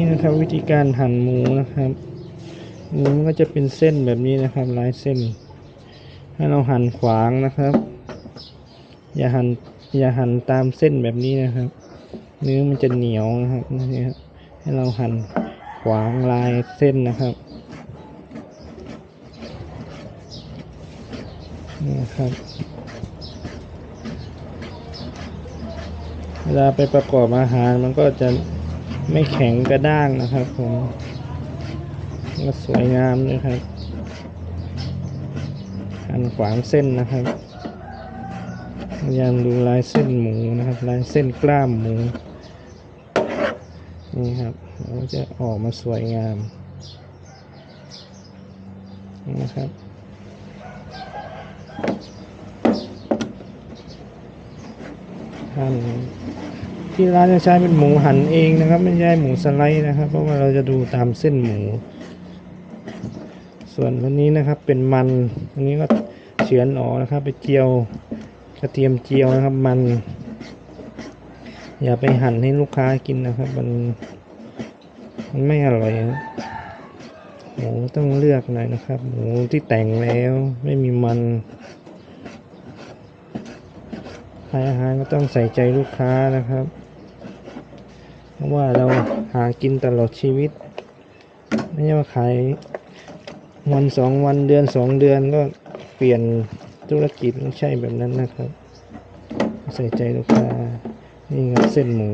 นี่นะครับวิธีการหั่นหมูนะครับหมูมันก็จะเป็นเส้นแบบนี้นะครับลายเส้น ให้เราหั่นขวางนะครับ อย่าหั่นอย่าหั่นตามเส้นแบบนี้นะครับ เนื้อมันจะเหนียวนะครับนี่ครับให้เราหั่นขวางลายเส้นนะครับนี่ครับเวลาไปประกอบอาหารมันก็จะ ไม่แข็งกระด้างนะครับผมก็สวยงามด้วยครับหั่นขวางเส้นนะครับพยายามดูลายเส้นหมูนะครับ ลายเส้นกล้ามหมูนี่ครับมันจะออกมาสวยงามนะครับหั่น ที่ร้านจะใช้เป็นหมูหั่นเองนะครับ ไม่ใช่หมูสไลด์นะครับ เพราะว่าเราจะดูตามเส้นหมู ส่วนวันนี้นะครับเป็นมันอันนี้ก็เฉือนออกนะครับ ไปเจียวกระเทียมเจียวนะครับ มัน อย่าไปหั่นให้ลูกค้ากินนะครับ มันมันไม่อร่อยนะหมูต้องเลือกหน่อยนะครับ หมูที่แต่งแล้วไม่มีมันขายอาหารก็ต้องใส่ใจลูกค้านะครับ เพราะว่าเราหากินตลอดชีวิต ไม่ใช่ว่าขายวันสองวันเดือนสองเดือนก็เปลี่ยนธุรกิจไม่ใช่แบบนั้นนะครับ ใส่ใจลูกค้านี่ครับเส้นหมู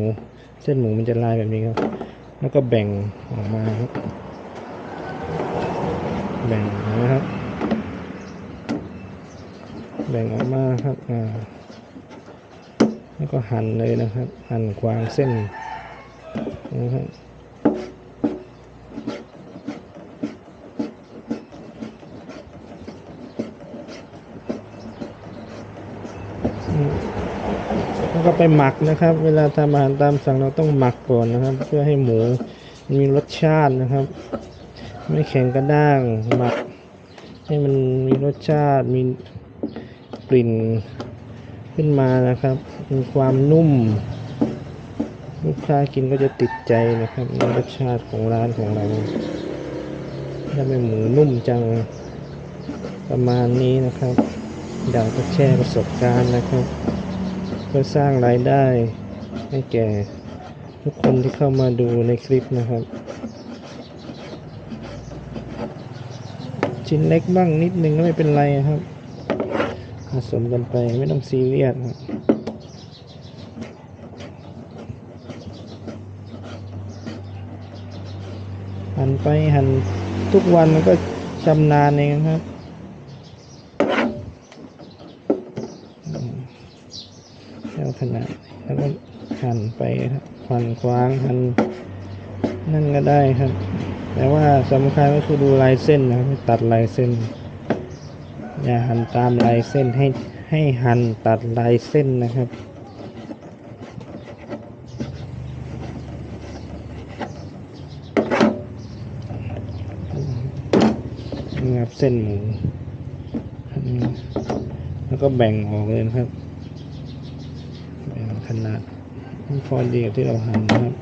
เส้นหมูมันจะลายแบบนี้ครับ แล้วก็แบ่งออกมาครับ แบ่งนะครับ แบ่งออกมาครับอ่าแล้วก็หั่นเลยนะครับ หั่นกวางเส้น แล้วก็ไปหมักนะครับ เวลาทำอาหารตามสั่งเราต้องหมักก่อนนะครับ เพื่อให้หมูมีรสชาตินะครับ ไม่แข็งกระด้างหมัก ให้มันมีรสชาติมีกลิ่นขึ้นมานะครับ มีความนุ่ม ลูกค้ากินก็จะติดใจนะครับในรสชาติของร้านของเราถ้าเป็นหมูนุ่มจังประมาณนี้นะครับอยากจะแชร์ประสบการณ์นะครับ เพื่อสร้างรายได้ให้แก่ทุกคนที่เข้ามาดูในคลิปนะครับ ชิ้นเล็กบ้างนิดนึงก็ไม่เป็นไรครับผสมกันไปไม่ต้องซีเรียสครับ หันไปหันทุกวันมันก็ชำนาญเองครับ แล้วขนาดแล้วก็หันไปครับหันขวางหันนั่นก็ได้ครับ แต่ว่าสำคัญก็คือดูลายเส้นนะครับตัดลายเส้น อย่าหันตามลายเส้นให้ให้หันตัดลายเส้นนะครับ นี่ครับ เส้นหมูแล้วก็แบ่งออกเลยนะครับแบ่งขนาดให้พอดีกับที่เราหั่นนะครับ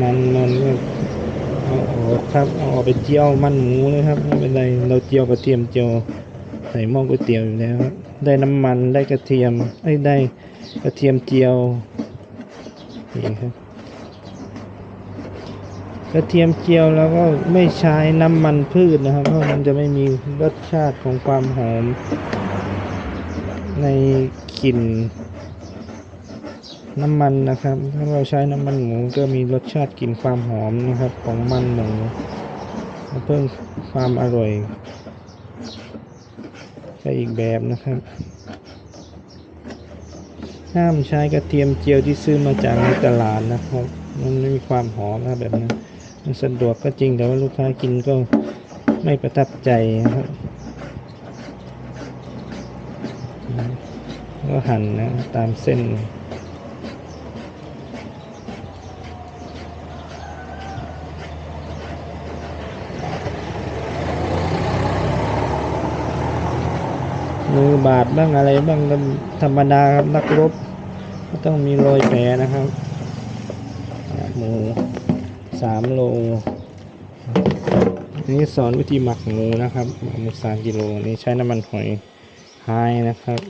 มันมันก็เอาออกครับเอาออกไปเจียวมันหมูเลยครับไม่เป็นไรเราเจียวกระเทียมเจียวใส่หม้อก๋วยเตี๋ยวอยู่แล้วครับได้น้ำมันได้กระเทียมไอ้ได้กระเทียมเจียวนี่ครับ กระเทียมเจียวแล้วก็ไม่ใช้น้ำมันพืชนะครับ เพราะมันจะไม่มีรสชาติของความหอม ในกลิ่นน้ำมันนะครับ ถ้าเราใช้น้ำมันหมูก็มีรสชาติกลิ่นความหอมนะครับ ของมันหมูเพิ่มความอร่อยไปอีกแบบนะครับ ห้ามใช้กระเทียมเจียวที่ซื้อมาจากในตลาดนะครับ มันไม่มีความหอมนะแบบนั้น มันสะดวกก็จริงแต่ว่าลูกค้ากินก็ไม่ประทับใจนะครับก็หั่นนะตามเส้นมือบาดบ้างอะไรบ้างธรรมดาครับนักรบ ก็ต้องมีรอยแผลนะครับหมู สามโล นี้สอนวิธีหมักหมูนะครับหมูสามกิโลนี้ใช้น้ำมันหอยไฮนะครับ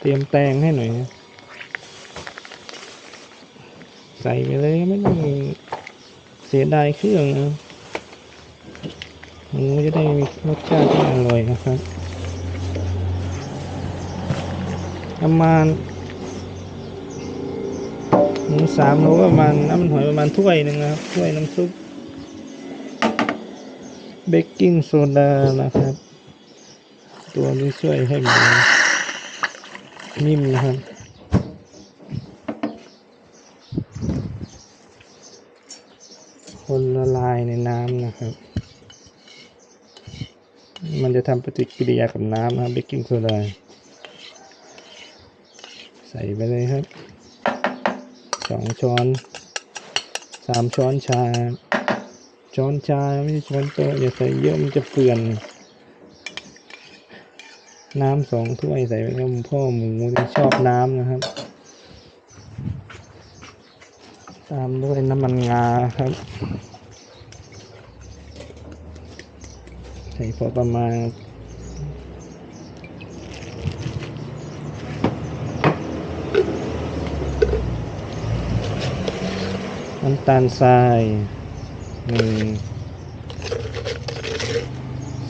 เตรียมแตงให้หน่อยนะใส่ไปเลยไม่ต้องเสียดายเครื่องนะหมูจะได้มีรสชาติที่อร่อยนะครับ ประมาณ สามโลประมาณน้ำมันหอยประมาณถ้วยหนึ่งนะครับถ้วยน้ำซุปเบกกิ้งโซดานะครับ ตัวนี้ช่วยให้หมูนิ่มนะครับคนละลายในน้ำนะครับ มันจะทำปฏิกิริยากับน้ำนะครับเบกกิ้งโซดาใส่ไปเลยครับ สองช้อนสามช้อนชา ช้อนชาไม่ใช่ช้อนโต๊ะอย่าใส่เยอะมันจะเฟื่อน น้ำสองถ้วยใส่ไปแล้วพ่อหมูชอบน้ำนะครับ ตามด้วยน้ำมันงาครับ ใส่พอประมาณ น้ำตาลทรายหนึ่ง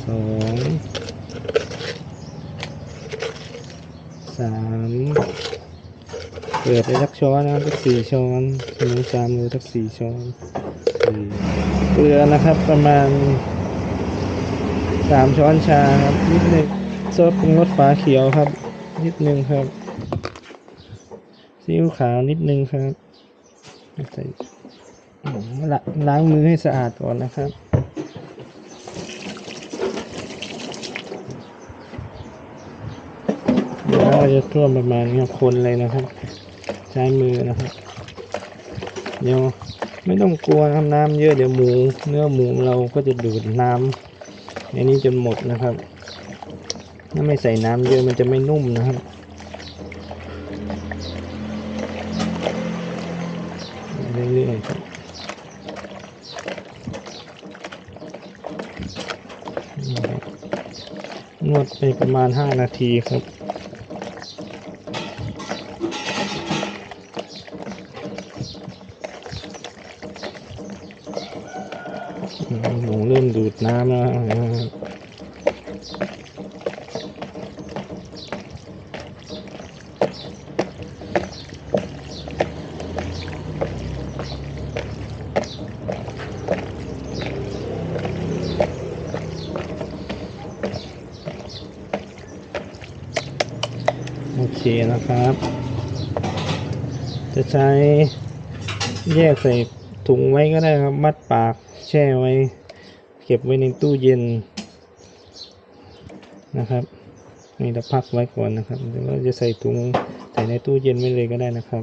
สองสามเปิดไปสักช้อนนะครับสักสี่ช้อนหมูสามมือสักสี่ช้อนเกลือนะครับประมาณสามช้อนชาครับนิดหนึ่งซอสปรุงรสฝาเขียวครับ นิดหนึ่งครับซีอิ๊วขาวนิดหนึ่งครับใส่ ผมละล้างมือให้สะอาดก่อนนะครับเดี๋ยวเราจะท่วมประมาณนี้คนเลยนะครับ ใช้มือนะครับ เดี๋ยวไม่ต้องกลัวนะครับน้ำเยอะเดี๋ยวหมู เนื้อหมูเราก็จะดูดน้ำในนี้จนหมดนะครับ ถ้าไม่ใส่น้ำเยอะมันจะไม่นุ่มนะครับ นวดไปประมาณ 5 นาทีครับ หนูเริ่มดูดน้ำแล้ว นะครับ จะใช้แยกใส่ถุงไว้ก็ได้ครับ มัดปากแช่ไว้ เก็บไว้ในตู้เย็นนะครับนี่เราพักไว้ก่อนนะครับหรือว่าจะใส่ถุงใส่ในตู้เย็นไว้เลยก็ได้นะครับ